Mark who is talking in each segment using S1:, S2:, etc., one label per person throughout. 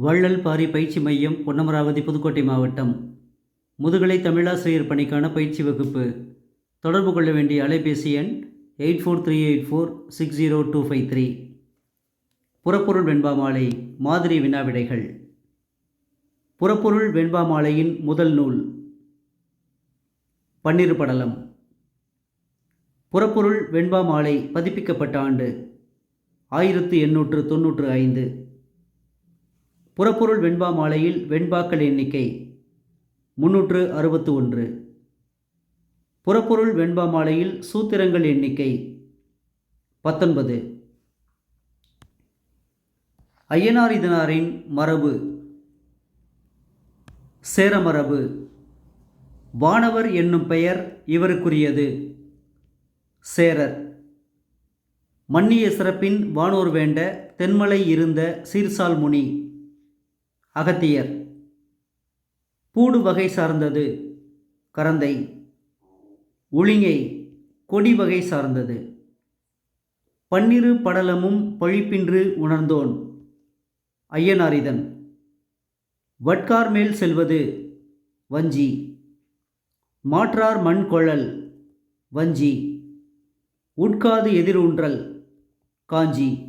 S1: வள்ளல் பாரி பயிற்சி மையம் பொன்னமராவதி புதுக்கோட்டை மாவட்டம். முதுகலை தமிழாசிரியர் பணிக்கான பயிற்சி வகுப்பு. தொடர்பு கொள்ள வேண்டிய அலைபேசி எண் eight four three eight four six zero two five three. புறப்பொருள் வெண்பாமாலை மாதிரி வினாவிடைகள். புறப்பொருள் வெண்பாமாலையின் முதல் நூல் பன்னிரு படலம். புறப்பொருள் வெண்பாமாலை பதிப்பிக்கப்பட்ட ஆண்டு ஆயிரத்து எண்ணூற்று தொன்னூற்று ஐந்து. புறப்பொருள் வெண்பா மாலையில் வெண்பாக்கள் எண்ணிக்கை முன்னூற்று அறுபத்து ஒன்று. புறப்பொருள் வெண்பா மாலையில் சூத்திரங்கள் எண்ணிக்கை பத்தொன்பது. ஐயனாரிதனாரின் மரபு. சேரமரபு. வானவர் என்னும் பெயர் இவருக்குரியது. சேரர். மன்னிய சிறப்பின் வானோர் வேண்ட தென்மலை இருந்த சீர்சால் முனி. அகத்தியர். பூடு வகை சார்ந்தது கரந்தை. ஒளிங்கை கொடி வகை சார்ந்தது. பன்னிரு படலமும் பழிப்பின்று உணர்ந்தோன் ஐயனாரிதன். வட்கார் மேல் செல்வது வஞ்சி. மாற்றார் மண் கொழல் வஞ்சி. உட்காது எதிரூன்றல் காஞ்சி.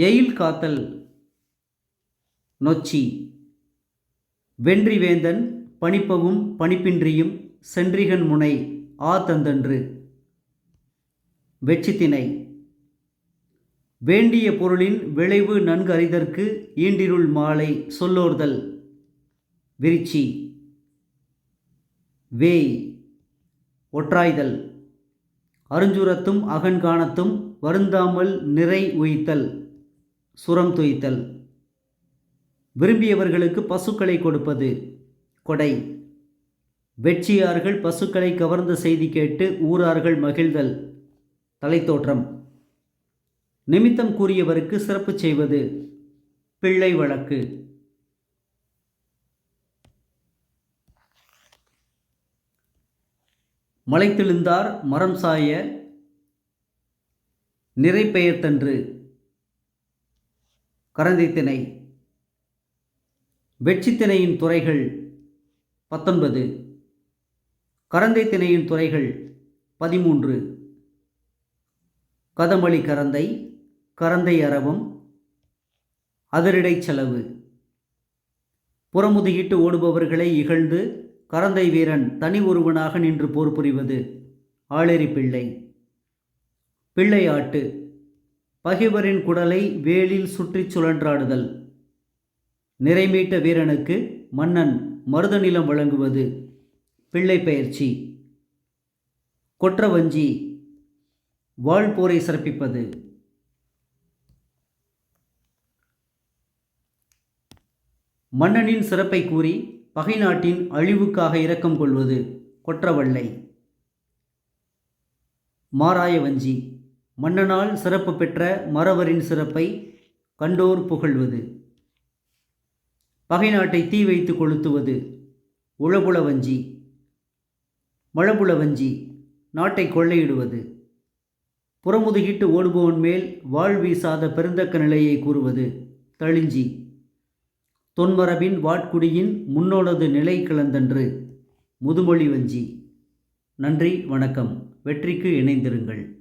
S1: எயில் காத்தல் நொச்சி வென்றி வேந்தன் பணிப்பவும் பணிப்பின்றியும் சென்றிகன் முனை ஆ தந்தன்று வெற்றித்திணை வேண்டிய பொருளின் விளைவு நன்கு அறிதற்கு ஈண்டிருள் மாலை சொல்லோர்தல். விரிச்சி வேய் ஒற்றாய்தல். அருஞ்சுரத்தும் அகன்காணத்தும் வருந்தாமல் நிறை உயித்தல். சுரம் துய்த்தல். விரும்பியவர்களுக்கு பசுக்களை கொடுப்பது கொடை. வெற்றியார்கள் பசுக்களை கவர்ந்த செய்தி கேட்டு ஊரார்கள் மகிழ்தல். தலைத்தோற்றம். நிமித்தம் கூறியவருக்கு சிறப்பு செய்வது பிள்ளை வழக்கு. மலைத்தெழுந்தார் மரம் சாய நிறைப்பெயர்த்தன்று கரந்தைத்திணை வெற்றித்திணையின் துறைகள் பத்தொன்பது. கரந்தை திணையின் துறைகள் பதிமூன்று. கதமளி கரந்தை கரந்தை அரவம் அதிரடை செலவு. புறமுதுகிட்டு ஓடுபவர்களை இகழ்ந்து கரந்தை வீரன் தனி ஒருவனாக நின்று போர் புரிவது ஆளெறி பிள்ளை ஆட்டு. பகைவரின் குடலை வேலில் சுற்றிச் சுழன்றாடுதல். நிறைமீட்ட வீரனுக்கு மன்னன் மருத நிலம் வழங்குவது. பிள்ளை பயிற்சி கொற்றவஞ்சி. வாழ்போரை சிறப்பிப்பது. மன்னனின் சிறப்பை கூறி பகை நாட்டின் அழிவுக்காக இரக்கம் கொள்வது. கொற்றவள்ளை. மாராய வஞ்சி மன்னனால் சிறப்பு பெற்ற மறவரின் சிறப்பை கண்டோர் புகழ்வது. பகை நாட்டை தீ வைத்து கொளுத்துவது. உழபுல வஞ்சி மழபுல வஞ்சி நாட்டை கொள்ளையிடுவது. புறமுதுகிட்டு ஓடுபவன் மேல் வாழ் வீசாத பெருந்தக்க நிலையை கூறுவது. தளிஞ்சி தொன்மரபின் வாட்குடியின் முன்னோனது நிலை கிளந்தன்று. முதுமொழி வஞ்சி நன்றி வணக்கம். வெற்றிக்கு இணைந்திருங்கள்.